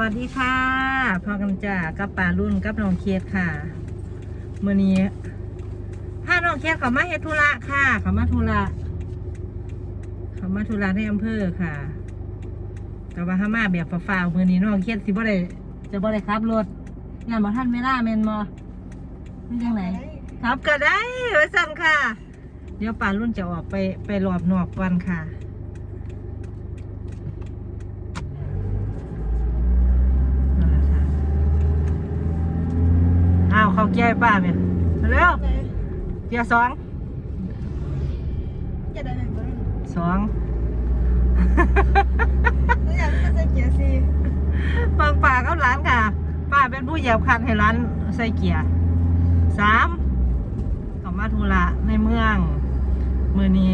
วัสดีค่ะพอกันจ่ากับป่ารุ่นกับน้องเคสค่ะเมื่อนี้พาน้องเคสเขามาเฮ็ดธุระค่ะเขามาธุระเขามาธุระในอำเภอค่ะ แต่ว่าถ้ามาแบบฟ้าวๆมื่อนี้น้องเคสสิบ่ได้จะบ่ได้ขับรถงานบ่ทันเวลาแม่นบ่ไม่จังไหนครับก็ได้ไว้สั่นค่ะ เดี๋ยวป่ารุ่นจะออกไปไปรอบนอกก่อนค่ะ นั่นแหละค่ะอ้าว เกียร์ให้ป้าเนี่ยเร็วเกียร์สองจะได้หนตัวหนึ่งสองแล้วอยากจะใส่เกียร์ซีฟังป้ากับร้านค่ะ ป้าเป็นผู้เหยียบคันให้ร้านใส่เกียร์สามเขามาธุระในเมืองมือนี้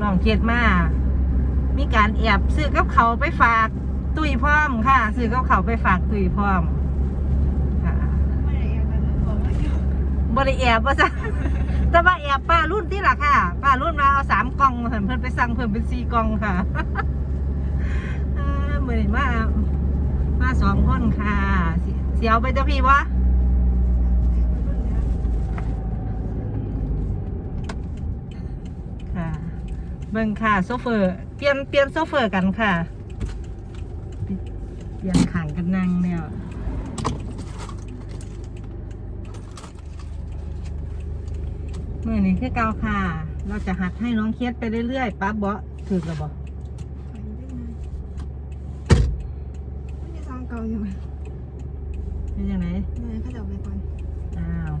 น้องเกียรมามีการแอบซื้อกับเขาไปฝากตุ้ยพร้อมค่ะ ซื้อกับเขาไปฝากตุ้ยพร้อมค่ะ ไม่ได้แอบกันบอกว่าอยู่ บริแอบว่าซะแต่ว่าแอบป้ารุ่นที่ล่ะค่ะ ป้ารุ่นมาเอาสามกล่องมาเพิ่นไปสั่งเพิ่มเป็นสี่กล่องค่ะเออมือนมามาสองคนค่ะ เสียวไปเจ้าพี่วะค่ะ เบิ่งค่ะโซเฟอร์ เปลี่ยนเปลี่ยนโซเฟอร์กันค่ะ เปลี่ยนขังกันนั่งเนี่ย มื่อนี้คือเกาค่ะ เราจะหัดให้น้องเครียดไปเรื่อยๆปั๊บเบาะถือกระบอกไม่ได้ซ้อมเก่าอยู่เป็นยังไงเลยเขาจะเอาไปก่อนอ้าว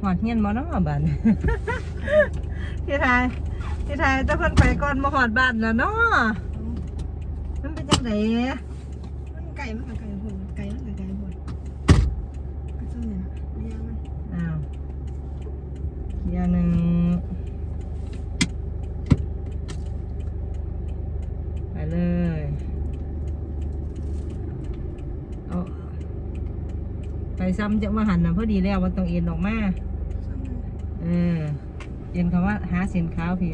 หอดเฮียนมอน้องบ้านที่ไทยที่ไทยเจ้าคนไปก่อนมาหอดบ้านแล้วเนาะมันเป็นจังไงมันไก่มันกับไก่ผลไก่มันกับไก่ผลก็ต้องเนี่ยเลี้ยงมัน อ้าวเกียร์หนึ่งไปเลยเอาไป ซ้ำจะมาหันนะพอดีแล้วมันต้องเอ็นออกมาซ้ำเลยเออเรียนคำว่าหาเส้นขาวพี่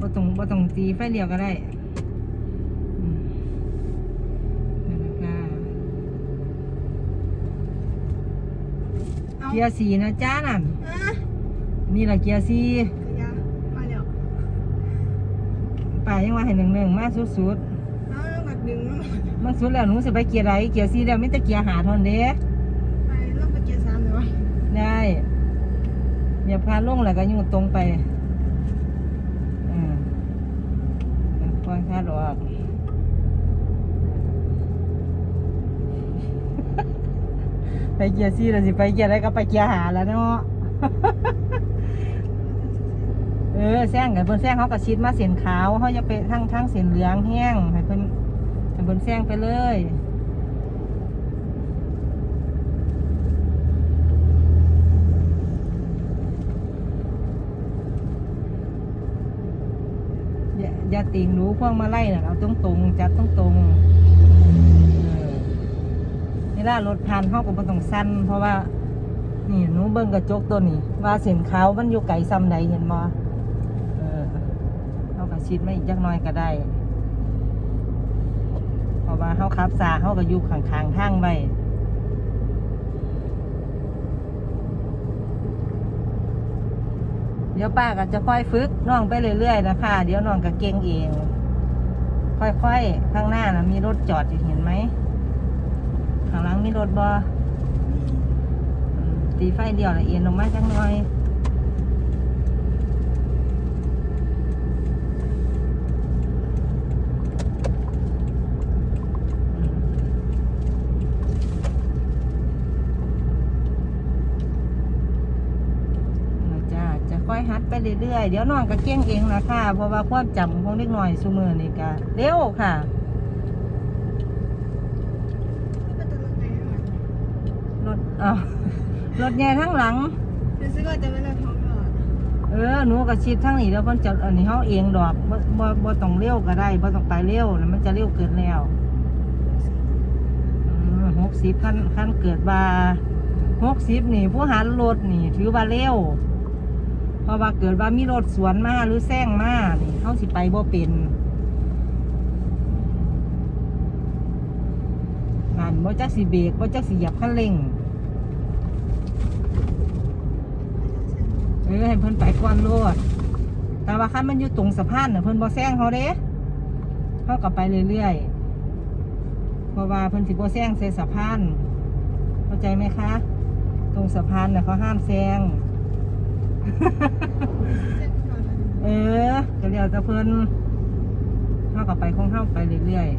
บ่ต้องบ่ต้องตีไฟเลี้ยวก็ได้อืมนั่นแหละค่ะเอาเกียร์สีนะจ้านั่นอะนี่แหละเกียร์สีคือยามาแล้วป่ายังว่าให้หนึ่งหนึ่งมาสุดเอาแล้วกัดดึงมันๆมันสุดแล้วหนูสิไปเกียร์ไรเกียร์สีแล้วไม่แต่เกียร์หาเทานนเด้ ไปต้องไปเกียร์สามเลยวะ ได้ อย่าพาลงแล้วก็อยู่ตรงไปอืมค่อยคาดออกไปเกียร์ซี่แล้วสิไปเกียร์อะไรก็ไปเกียร์หาแล้วเนาะ เออแซงกันเพิ่นแซงเขาก็ชิดมาเส้นขาวเขาจะไปทั้งทั้งเส้นเหลืองแห้งให้เพิ่นให้เพิ่นแซงไปเลยอย่าอย่า ติงหนูพวงมาไล่น่ะเอาตรงตรงจัดตรงตรงๆเออเวลารถผ่านเขาก็บ่ต้องสั้นเพราะว่า นี่หนูเบิ่งกระจกตัวนี้ ว่าเส้นขาวมันอยู่ไกลซ้ำใดเห็นบ่เออเขาก็ชิดมาอีกจักหน่อยก็ได้เพราะว่าเขาขับซาเขาก็อยู่ข้างๆทางไว้ เดี๋ยวป้าก็จะค่อยฝึกน้องไปเรื่อยๆนะคะ เดี๋ยวน้องก็เก่งเอง ค่อยๆ ข้างหน้านะมีรถจอดอยู่เห็นไหม ข้างหลังมีรถบออืมตีไฟเดียวละเอียนลงมาจังหน่อยอืมเอาจ้าจะ ค่อยฮัดไปเรื่อยๆ เดี๋ยวน้องก็เก่งเองนะค่ะ เพราะว่าความจำของเล็กน้อยซูมือนี่ก็เร็วค่ะไม่เป็นตัวรถไก่ข้างหลังรถเอารถใหญ่ทั้งหลังเดี๋ยวซื้อก็จะไม่ได้ท้องก่อนเออหนูก็ชิดทั้งนี้แล้วมันจะอันนี้เฮาเองดอกบ่บ่บ่ต้องเร็วก็ได้บ่ต้องไปเร็วนะมันจะเร็วเกินแล้วหกสิบขั้นขั้นเกิดว่าหกสิบนี่ผู้หารถนี่ ถือว่าเร็ว พราะว่าเกิดว่ามีรถสวนมาหรือแซงมาเขาสิไปบ่เป็นนั่นบ่จักสิเบรกบ่จักสิหยับคันเร่งเออให้เพิ่นไปก่อนรถแต่ว่าคันมันอยู่ตรงสะพานเนี่ยเพิ่นบ่แซงเขาเด้เขากลับไปเรื่อยๆ เพราะว่าเพิ่นสิบ่แซงเสสะพาน เข้าใจไหมคะ ตรงสะพานเนี่ยเขาห้ามแซง เออก็เดี๋ยวจะเพิ่นเข้ากับไปคงเข้าไปเรื่อยๆ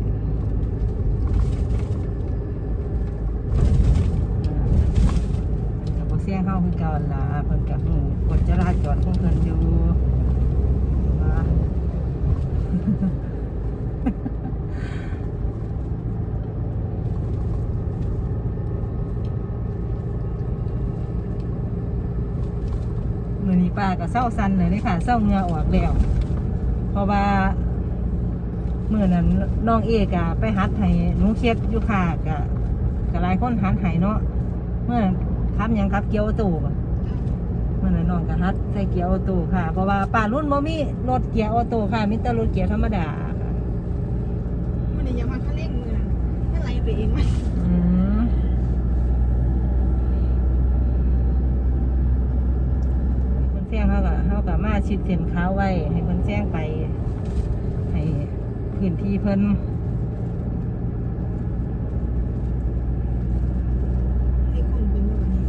จะบ่เสี่ยงเข้าคือเก่าหั่นล่ะเพิ่นกับหูกดจราจรของเพิ่นอยู่ว่า มือนี้ ป้าก็เศร้าสันเลยนี่ค่ะเศร้าเหงือออกแล้วเพราะว่าเมื่อนั้นน้องเอกอะไปหัดให้หนูเครียดอยู่ค่ะกะกะหลายคนหัดให้เนาะเมื่อนั้นทำหยังครับเกียวออตู้บ่เมื่อนั้นน้องก็หัดใส่เกียร์ออโต้ค่ะ เพราะว่าป้ารุ่นบ่มีรถเกียร์ออโต้ค่ะมีแต่รถเกียร์ธรรมดาค่ะมันเนี่ยยังมาคันเร่งมือน่ะมันไหลไปเองมันอืมเพิ่น แซงเขาก็เขาก็มาชิดเส้นขาวไว้ ให้เพิ่นแซงไป ให้พื้นที่เพิ่นให้คนเป็นแบบนี้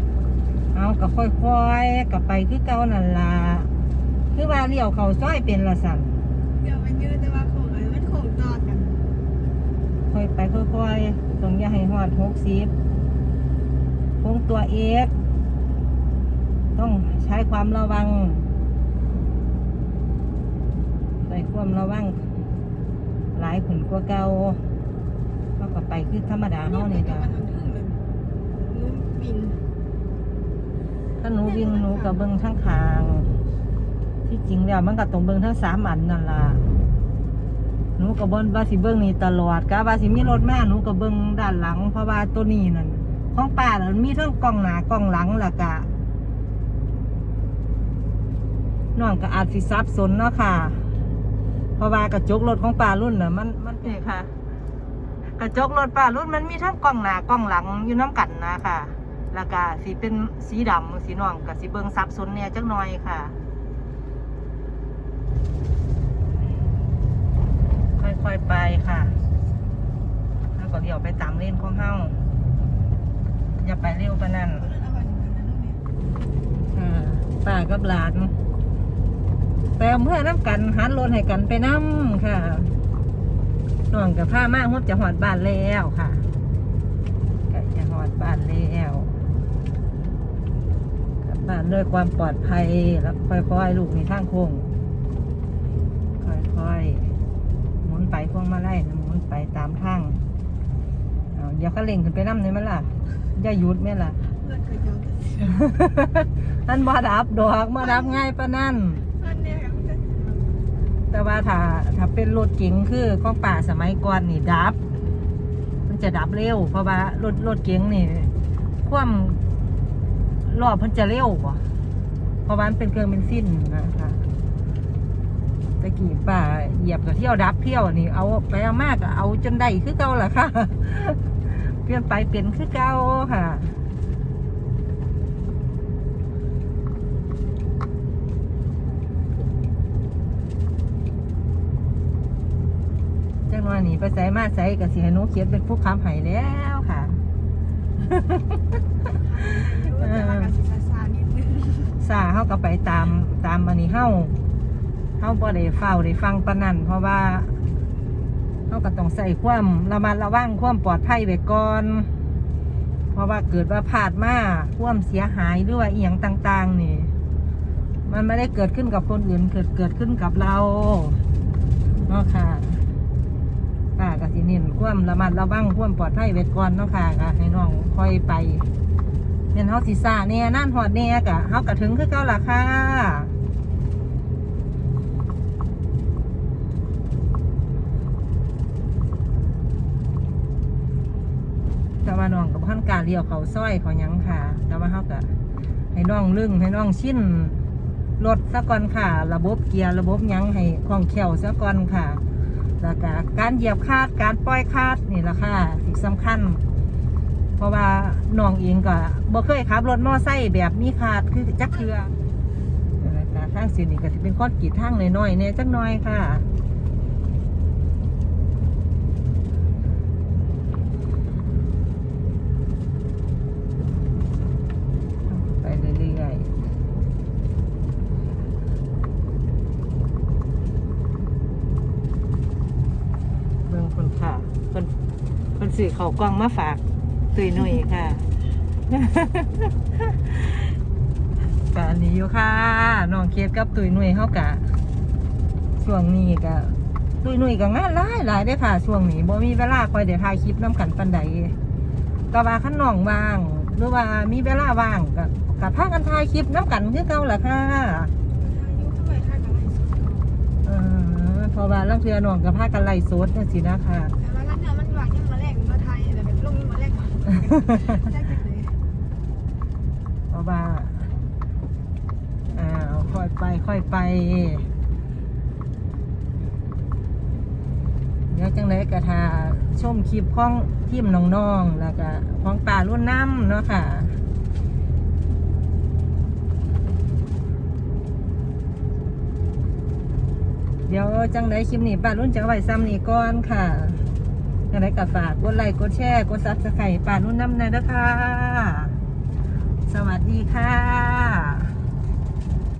เอาก็ค่อยๆกับไปคือเก่านั่นล่ะคือว่าเลี้ยวเขาซอยเป็นละสันเดี๋ยวมันยืดแต่ว่าโค้งอะไรมันโค้งต่อกันค่อยไปค่อยๆตรงอย่าให้หอดหกสิบคงตัวเอก ต้องใช้ความระวัง ใส่ความระวัง หลายขุนกว่าเก่าเขาก็ไปคือธรรมดาเฮานี่จ้ะจ้ะมันทึ่งเลยนุ่มบินถ้าหนูวิ่งหนูกับเบิ้งทั้งทาง ที่จริงแล้วมันก็ตรงเบิ้งทั้งสามอันนั่นล่ะหนูกับบนว่าสิเบิ้งนี่ตลอดกะว่าสิมีรถมาหนูกับเบิ้งด้านหลัง เพราะว่าตัวนี้นั่นของป้าน่ะมันมีทั้งกล้องหน้ากล้องหลังแล้วก็ น้องก็อาจสิซับสนเนาะค่ะ เพราะว่ากระจกรถของป้ารุ่นน่ะมันมันนี่ค่ะ กระจกรถป้ารุ่นมันมีทั้งกล้องหน้ากล้องหลังอยู่น้ำกันนะค่ะแล้วก็สีเป็นสีดำสีน้องกับสีเบิงซับซ้อนเนี่ยจักหน่อยค่ะ ค่อยๆไปค่ะแล้วก็เลี้ยวไปตามเลนของเฮาอย่าไปเร็วปานนั้นเอาเรื่องอะไรอย่างนั้นเนี่ยอ่าป้ากับหลาน ไปอำเภอน้ำกันหันรถให้กันไปน้ำค่ะน้องกับผ้ามากฮดจะหอดบ้านแล้วค่ะก็จะหอดบ้านแล้วกลับบ้านด้วยความปลอดภัยแล้วค่อยๆลูกในทางโค้งค่อยๆหมุนไปพวงมาไล่นะหมุนไปตามทางเอาเดี๋ยวก็เล่งขึ้นไปน้ำเลยมั้ยล่ะอย่าหยุดแม่ล่ะเพื่อนเคยเจอกันอันบ่ดับดอกบ่ดับง่ายปานนั่น เพื่อนเนี่ยครับ แต่ว่าถ้าถ้าเป็นรถเก๋งคือของป่าสมัยก่อนนี่ดับ มันจะดับเร็ว เพราะว่ารถรถเก๋งนี่ ความรอบมันจะเร็วกว่าเพราะว่ามันเป็นเครื่องเบนซินนะคะตะกี้ป่าเหยียบกับเที่ยวดับเที่ยวนี่ เอาไปเอามากเอาจนได้คือเก่าล่ะค่ะ เปลี่ยนไปเป็นคือเก่าค่ะ จังห วะนี้ไปใส่มาใส่กับสิให้หนูเขียนเป็นผู้ค้ำไห้แล้วค่ะแต่ว่าการศึกษานิดนึงซาเฮาก็ไปตามตามอันนี้เฮาเฮาบ่ได้เฝ้าได้ฟังปานนั้นเพราะว่าเฮาก็ต้องใส่ความระมัดระวังความปลอดภัยไว้ก่อน เพราะว่าเกิดว่าพลาดมาความเสียหายหรือว่าอีหยังต่าง ๆ นี่ มันไม่ได้เกิดขึ้นกับคนอื่น เกิดเกิดขึ้นกับเราเนาะค่ะป้าก็สิเน้น ความระมัดระวังความปลอดภัยไว้ก่อนเนาะค่ะก็ให้น้องค่อยไปเป็นเฮาสิซ่าเนี่ยนั่นหอดเนี่ยกะเฮากะถึงคือเก่าล่ะค่ะแต่ว่าน้องกับพันการเลี้ยวเขาซ้อยเขายังค่ะ แต่ว่าเฮากะให้น้องลึงให้น้องชินรถซะก่อนค่ะ ระบบเกียร์ระบบยังให้คล่องแคล่วซะก่อนค่ะ แล้วก็การเหยียบคาดการปล่อยคาดนี่แหละค่ะสิ่งสำคัญ เพราะว่าน้องเองก็บ่เคยขับรถมอไซค์แบบมีขาดคือจักเทือแหละค่ะทางเสียนี่ก็จะเป็นข้อกีดทางน้อยๆเนี่ยจักหน้อยค่ะ ไปเรื่อยๆเบิ่งคนค่ะคนื่อเขากล้องมาฝากตุยหนุ่ยค่ะกะอันนี้อยู่ค่ะน้องเคสกับตุยหนุ่ยเฮากะช่วงนี้กะตุยหนุ่ยก็งานหลายหลายได้อค่ะช่วงนี้บ่มีเวลาคอยเดี๋ยวถ่ายคลิปน้ำกันปันใดก็ว่าขั้นน้องว่างหรือว่ามีเวลาว่างก็กับพากันถ่ายคลิปน้ำกันคือเก่าแหละค่ะเข้าไปท่ากันไรสุดเออเพราะว่าลังเทือน้องกับพากันไล่โซดจังสินะคะ เลยเพราะว่าอ้าวค่อยไปค่อยไปเดี๋ยวจังไรก็ทาชมคลิปของทีมน้องๆแล้วก็ของป่ารุ่นน้ำเนาะค่ะเดี๋ยวจังไดคลิปนี้ป้ารุ่นจะเอาไว้ซ้ำนี่ก่อนค่ะ จังไรก็ฝากกดไลค์กดแชร์กดซับสไครต์ป่านุ่นน้ำหนะคะ สวัสดีค่ะ